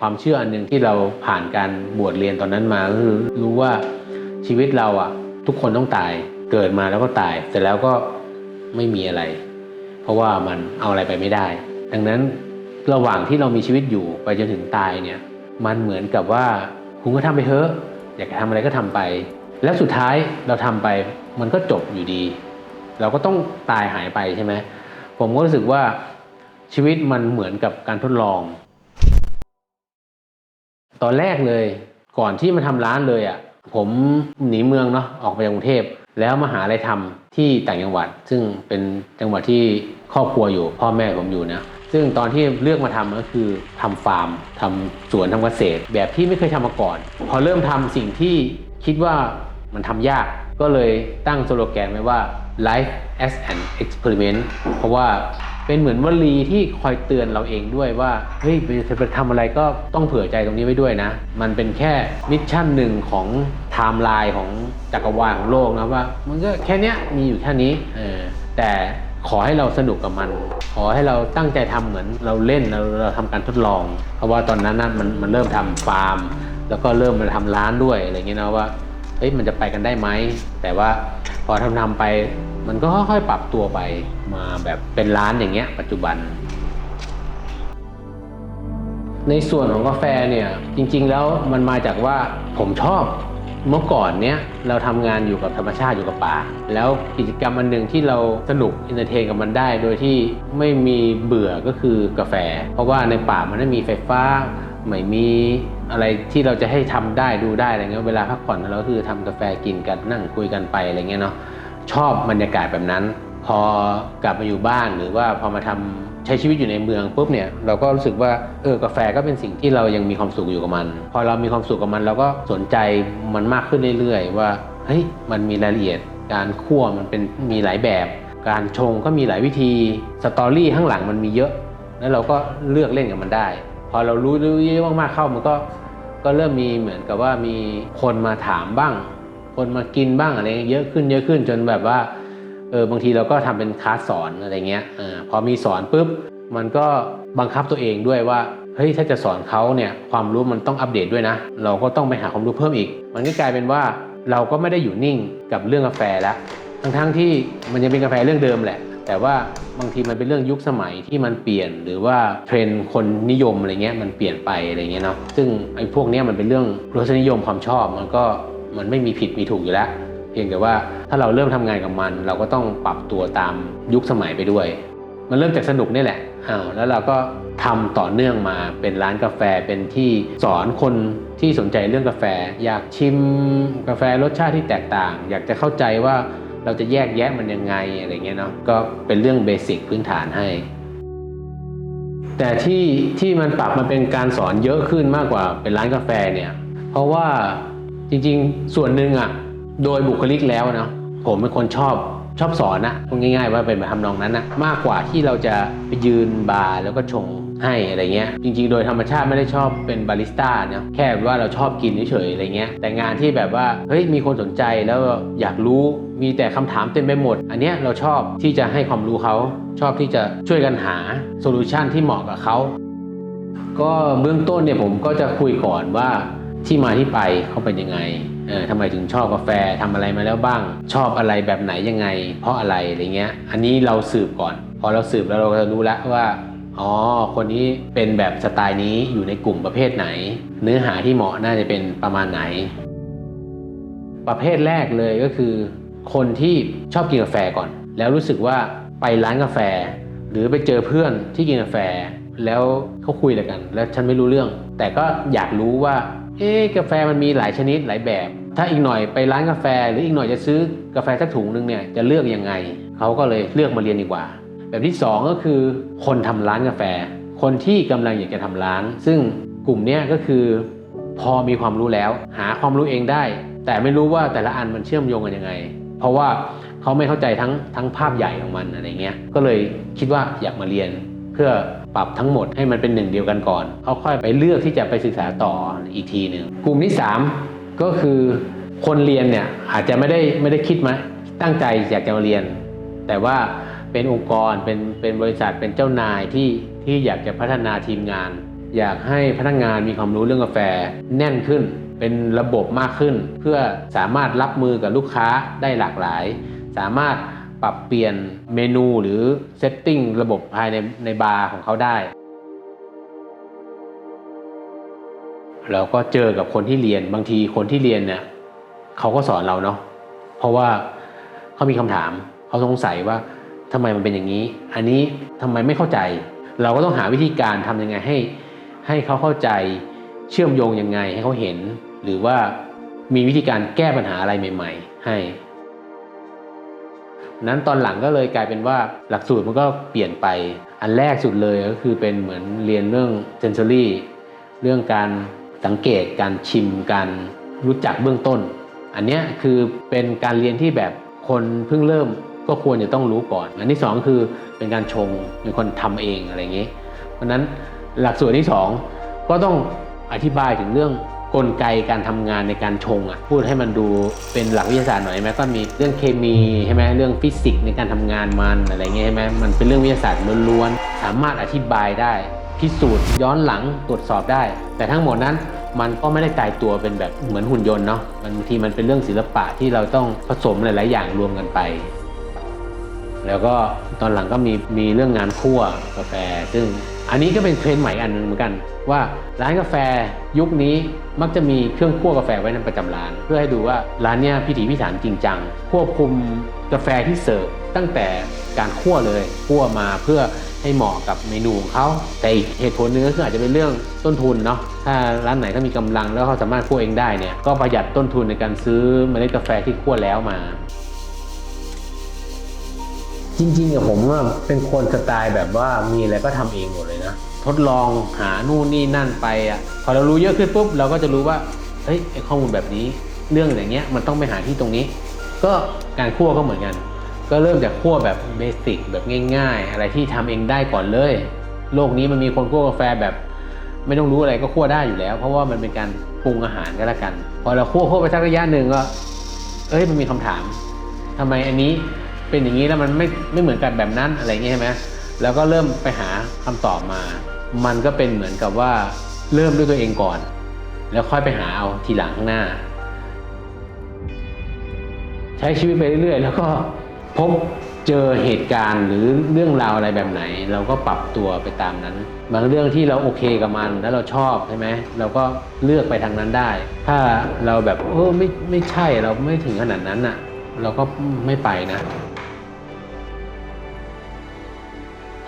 ความเชื่ออันหนึ่งที่เราผ่านการบวชเรียนตอนนั้นมาก็คือรู้ว่าชีวิตเราอะทุกคนต้องตายเกิดมาแล้วก็ตายเสร็จแล้วก็ไม่มีอะไร เพราะว่ามันเอาอะไรไปไม่ได้ ดังนั้นระหว่างที่เรามีชีวิตอยู่ไปจนถึงตายเนี่ย มันเหมือนกับว่าคุณก็ทำไปเถอะอยากจะทำอะไรก็ทำไป แล้วสุดท้ายเราทำไปมันก็จบอยู่ดี เราก็ต้องตายหายไปใช่ไหมผมก็รู้สึกว่าชีวิตมันเหมือนกับการทดลอง ตอนแรกเลย ก่อนที่มาทำร้านเลยอะ่ะผมหนีเมืองเนาะออกไปจากกรุงเทพแล้วมาหาอะไรทำที่ต่างจังหวัด ซึ่งเป็นจังหวัดที่ครอบครัวอยู่ พ่อแม่ผมอยู่นะซึ่งตอนที่เลือกมาทำก็คือทำฟาร์มทำสวนทำเกษตร แบบที่ไม่เคยทำมาก่อน พอเริ่มทำสิ่งที่คิดว่ามันทำยาก ก็เลยตั้งสโลแกนไว้ว่า life as an experiment เพราะว่า เป็นเหมือนวลีที่คอยเตือนเราเองด้วยว่าเฮ้ยจไปทำอะไรก็ต้องเผื่อใจตรงนี้ไว้ด้วยนะ มันเป็นแค่มิชชั่นหนึ่งของไทม์ไลน์ของจักรวาลของโลกนะว่า มันก็แค่นี้มีอยู่แค่นี้เออแต่ขอให้เราสนุกกับมัน ขอให้เราตั้งใจทำเหมือนเราเล่นเราเราทำการทดลอง เพราะว่าตอนนั้นนะมันมันเริ่มทำฟาร์ม แล้วก็เริ่มมาทำร้านด้วยอะไรเงี้ยนะว่าเฮ้ยมันจะไปกันได้ไหมแต่ว่า พอทำทำไป มันก็ค่อยๆปรับตัวไปมาแบบเป็นร้านอย่างเงี้ย ปัจจุบัน ในส่วนของกาแฟเนี่ยจริง ๆ แล้วมันมาจากว่าผมชอบเมื่อก่อนเนี้ยเราทำงานอยู่กับธรรมชาติอยู่กับป่า แล้วกิจกรรมอันหนึ่งที่เราสนุกอินเตอร์เทนกับมันได้ โดยที่ไม่มีเบื่อก็คือกาแฟ เพราะว่าในป่ามันไม่มีไฟฟ้า ไม่มี อะไรที่เราจะให้ทำได้ดูได้อะไรเงี้ยเวลาพักผ่อนเราคือทำกาแฟกินกันนั่งคุยกันไปอะไรเงี้ยเนาะชอบบรรยากาศแบบนั้น พอกลับมาอยู่บ้านหรือว่าพอมาทำใช้ชีวิตอยู่ในเมืองปุ๊บเนี่ยเราก็รู้สึกว่าเออกาแฟก็เป็นสิ่งที่เรายังมีความสุขอยู่กับมัน พอเรามีความสุขกับมัน เราก็สนใจมันมากขึ้นเรื่อยๆ ว่าเฮ้ยมันมีรายละเอียด การคั่วมันเป็นมีหลายแบบ การชงก็มีหลายวิธีสตอรี่ข้างหลังมันมีเยอะ แล้วเราก็เลือกเล่นกับมันได้ พอเรารู้เยอะมากๆเข้ามันก็ก็เริ่มมีเหมือนกับว่ามีคนมาถามบ้าง คนมากินบ้างอะไรเงี้ยเยอะขึ้นเยอะขึ้นจนแบบว่าเออบางทีเราก็ทำเป็นคลาสสอนอะไรเงี้ยอพอมีสอนปุ๊บมันก็บังคับตัวเองด้วยว่าเฮ้ยถ้าจะสอนเขาเนี่ยความรู้มันต้องอัปเดตด้วยนะ เราก็ต้องไปหาความรู้เพิ่มอีก มันก็กลายเป็นว่าเราก็ไม่ได้อยู่นิ่งกับเรื่องกาแฟแล้วทั้งๆที่มันยังเป็นกาแฟเรื่องเดิมแหละ แต่ว่าบางทีมันเป็นเรื่องยุคสมัยที่มันเปลี่ยน หรือว่าเทรนด์คนนิยมอะไรเงี้ยมันเปลี่ยนไปอะไรเงี้ยเนาะซึ่งไอ้พวกเนี้ยมันเป็นเรื่องรสนิยมความชอบมันก็มันไม่มีผิดมีถูกอยู่แล้ว เพียงแต่ว่าถ้าเราเริ่มทำงานกับมัน เราก็ต้องปรับตัวตามยุคสมัยไปด้วย มันเริ่มจากสนุกนี่แหละอ้าวแล้วเราก็ทำต่อเนื่องมาเป็นร้านกาแฟเป็นที่สอนคนที่สนใจเรื่องกาแฟ อยากชิมกาแฟรสชาติที่แตกต่าง อยากจะเข้าใจว่า เราจะแยกแยะมันยังไงอะไรเงี้ยเนาะก็เป็นเรื่องเบสิกพื้นฐานให้ แต่ที่ที่มันปรับมาเป็นการสอนเยอะขึ้นมากกว่าเป็นร้านกาแฟเนี่ยเพราะว่าจริงๆส่วนหนึ่งอะโดยบุคลิกแล้วเนาะผมเป็นคนชอบ ชอบสอนนะพูดง่าย ๆ ว่าเป็นแบบทำนองนั้นนะมากกว่าที่เราจะไปยืนบาร์แล้วก็ชงให้อะไรเงี้ยจริง ๆ โดยธรรมชาติไม่ได้ชอบเป็นบาริสต้าเนาะแค่ว่าเราชอบกินเฉยๆอะไรเงี้ยแต่งานที่แบบว่าเฮ้ยมีคนสนใจแล้วอยากรู้มีแต่คำถามเต็มไปหมด อันเนี้ยเราชอบที่จะให้ความรู้เขาชอบที่จะช่วยกันหาโซลูชันที่เหมาะกับเขาก็เบื้องต้นเนี่ยผมก็จะคุยก่อนว่าที่มาที่ไปเขาเป็นยังไง เออทำไมถึงชอบกาแฟทำอะไรมาแล้วบ้าง ชอบอะไรแบบไหนยังไง เพราะอะไรอะไรเงี้ย อันนี้เราสืบก่อน พอเราสืบแล้วเราก็จะรู้แล้วว่าอ๋อ คนนี้เป็นแบบสไตล์นี้อยู่ในกลุ่มประเภทไหน เนื้อหาที่เหมาะน่าจะเป็นประมาณไหน ประเภทแรกเลยก็คือ คนที่ชอบกินกาแฟก่อน แล้วรู้สึกว่าไปร้านกาแฟ หรือไปเจอเพื่อนที่กินกาแฟ แล้วเขาคุยอะไรกัน แล้วฉันไม่รู้เรื่อง แต่ก็อยากรู้ว่า เอ๊กาแฟมันมีหลายชนิดหลายแบบ ถ้าอีกหน่อยไปร้านกาแฟ หรืออีกหน่อยจะซื้อกาแฟสักถุงนึงเนี่ยจะเลือกยังไง เขาก็เลยเลือกมาเรียนดีกว่า แบบที่สองก็คือคนทำร้านกาแฟ คนที่กำลังอยากจะทำร้าน ซึ่งกลุ่มเนี้ยก็คือ พอมีความรู้แล้ว หาความรู้เองได้ แต่ไม่รู้ว่าแต่ละอันมันเชื่อมโยงกันยังไง เพราะว่าเขาไม่เข้าใจทั้งทั้งภาพใหญ่ของมันอะไรเงี้ยก็เลยคิดว่าอยากมาเรียน พื่อปรับทั้งหมดให้มันเป็นหนึ่งเดียวกันก่อนเขาค่อยไปเลือกที่จะไปศึกษาต่ออีกทีหนึ่งกลุ่มที่ 3 ก็คือคนเรียนเนี่ยอาจจะไม่ได้ไม่ได้คิดไหมตั้งใจอยากจะมาเรียน แต่ว่าเป็นองค์กรเป็นเป็นบริษัทเป็นเจ้านายที่ที่อยากจะพัฒนาทีมงาน อยากให้พนักงานมีความรู้เรื่องกาแฟแน่นขึ้น เป็นระบบมากขึ้น เพื่อสามารถรับมือกับลูกค้าได้หลากหลาย สามารถ ปรับเปลี่ยนเมนูหรือเซตติ้งระบบภายในในบาร์ของเขาได้ เราก็เจอกับคนที่เรียนบางทีคนที่เรียนเนี่ยเขาก็สอนเราเนาะเพราะว่าเขามีคำถามเขาสงสัยว่าทำไมมันเป็นอย่างนี้ อันนี้ทำไมไม่เข้าใจ เราก็ต้องหาวิธีการทำยังไงให้ ให้เขาเข้าใจเชื่อมโยงยังไงให้เขาเห็น หรือว่ามีวิธีการแก้ปัญหาอะไรใหม่ ๆ ให้ นั้นตอนหลังก็เลยกลายเป็นว่าหลักสูตรมันก็เปลี่ยนไป อันแรกสุดเลยก็คือเป็นเหมือนเรียนเรื่อง sensory เรื่องการสังเกตการชิมการรู้จักเบื้องต้น อันเนี้ยคือเป็นการเรียนที่แบบคนเพิ่งเริ่มก็ควรจะต้องรู้ก่อน อันที่สองคือเป็นการชงเป็นคนทำเองอะไรอย่างนี้ เพราะฉะนั้นหลักสูตรที่สองก็ต้องอธิบายถึงเรื่อง กลไกการทำงานในการชงอะพูดให้มันดูเป็นหลักวิทยาศาสตร์หน่อยใช่ไหมก็มีเรื่องเคมีใช่ไหมเรื่องฟิสิกส์ในการทำงานมันอะไรเงี้ยใช่ไหมมันเป็นเรื่องวิทยาศาสตร์ล้วนๆสามารถอธิบายได้ พิสูจน์ย้อนหลังตรวจสอบได้ แต่ทั้งหมดนั้นมันก็ไม่ได้ตายตัวเป็นแบบเหมือนหุ่นยนต์เนาะบางทีมันเป็นเรื่องศิลปะที่เราต้องผสมหลาย ๆ อย่างรวมกันไป แล้วก็ตอนหลังก็มีมีเรื่องงานคั่วกาแฟซึ่ง อันนี้ก็เป็นเทรนด์ใหม่อันหนึงเหมือนกัน ว่าร้านกาแฟยุคนี้มักจะมีเครื่องคั่วกาแฟไว้ในประจำร้าน เพื่อให้ดูว่าร้านเนี้ยพิถีพิถันจริงจังควบคุมกาแฟที่เสิร์ฟตั้งแต่การคั่วเลยคั่วมาเพื่อให้เหมาะกับเมนูของเขาแต่อีกเหตุผลหนึงก็คืออาจจะเป็นเรื่องต้นทุนเนาะถ้าร้านไหนเขามีกำลังแล้วเขาสามารถคั่วเองได้เนี่ยก็ประหยัดต้นทุนในการซื้อเมล็ดกาแฟที่คั่วแล้วมา จริงๆอะผมว่าเป็นคนสไตล์แบบว่ามีอะไรก็ทำเองหมดเลยนะ ทดลองหานู่นนี่นั่นไปอะพอเรารู้เยอะขึ้นปุ๊บเราก็จะรู้ว่าเฮ้ยไอข้อมูลแบบนี้เรื่องอย่างเงี้ยมันต้องไปหาที่ตรงนี้ ก็การคั่วก็เหมือนกัน ก็เริ่มจากคั่วแบบเบสิกแบบง่าย ๆ อะไรที่ทำเองได้ก่อนเลย โลกนี้มันมีคนคั่วกาแฟแบบไม่ต้องรู้อะไรก็คั่วได้อยู่แล้ว เพราะว่ามันเป็นการปรุงอาหารก็แล้วกัน พอเราคั่วคั่วไปสักระยะหนึ่งก็ เอ้ยมันมีคำถามทำไมอันนี้ เป็นอย่างนี้แล้วมันไม่ไม่เหมือนกันแบบนั้นอะไรเงี้ยใช่ไหมแล้วก็เริ่มไปหาคำตอบมา มันก็เป็นเหมือนกับว่าเริ่มด้วยตัวเองก่อน แล้วค่อยไปหาเอาทีหลังข้างหน้า ใช้ชีวิตไปเรื่อยๆ แล้วก็พบเจอเหตุการณ์หรือเรื่องราวอะไรแบบไหน เราก็ปรับตัวไปตามนั้น บางเรื่องที่เราโอเคกับมันแล้วเราชอบใช่ไหมเราก็เลือกไปทางนั้นได้ ถ้าเราแบบเออไม่ไม่ใช่เราไม่ถึงขนาดนั้นอะ เราก็ไม่ไปนะ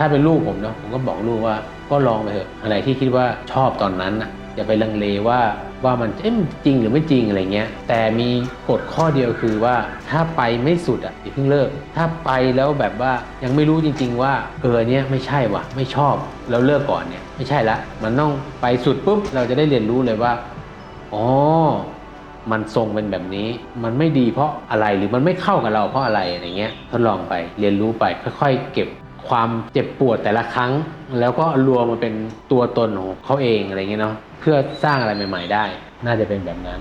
ถ้าเป็นลูกผมเนาะผมก็บอกลูกว่าก็ลองไปเถอะอะไรที่คิดว่าชอบตอนนั้นนะอย่าไปลังเลว่าว่ามันเอ๊ะมันจริงหรือไม่จริงอะไรเงี้ย แต่มีกฎข้อเดียวคือว่าถ้าไปไม่สุดอะอย่าเพิ่งเลิก ถ้าไปแล้วแบบว่ายังไม่รู้จริง ๆ ว่าเออเนี้ยไม่ใช่ว่ะ ไม่ชอบแล้วเลิกก่อนเนี่ยไม่ใช่ละ มันต้องไปสุดปุ๊บเราจะได้เรียนรู้เลยว่าอ๋อมันทรงเป็นแบบนี้ มันไม่ดีเพราะอะไรหรือมันไม่เข้ากับเราเพราะอะไรอะไรเงี้ยทดลองไปเรียนรู้ไปค่อย ๆ เก็บ ความเจ็บปวดแต่ละครั้ง แล้วก็รวมมาเป็นตัวตนของเขาเองอะไรเงี้ยเนาะเพื่อสร้างอะไรใหม่ ๆ ได้ น่าจะเป็นแบบนั้น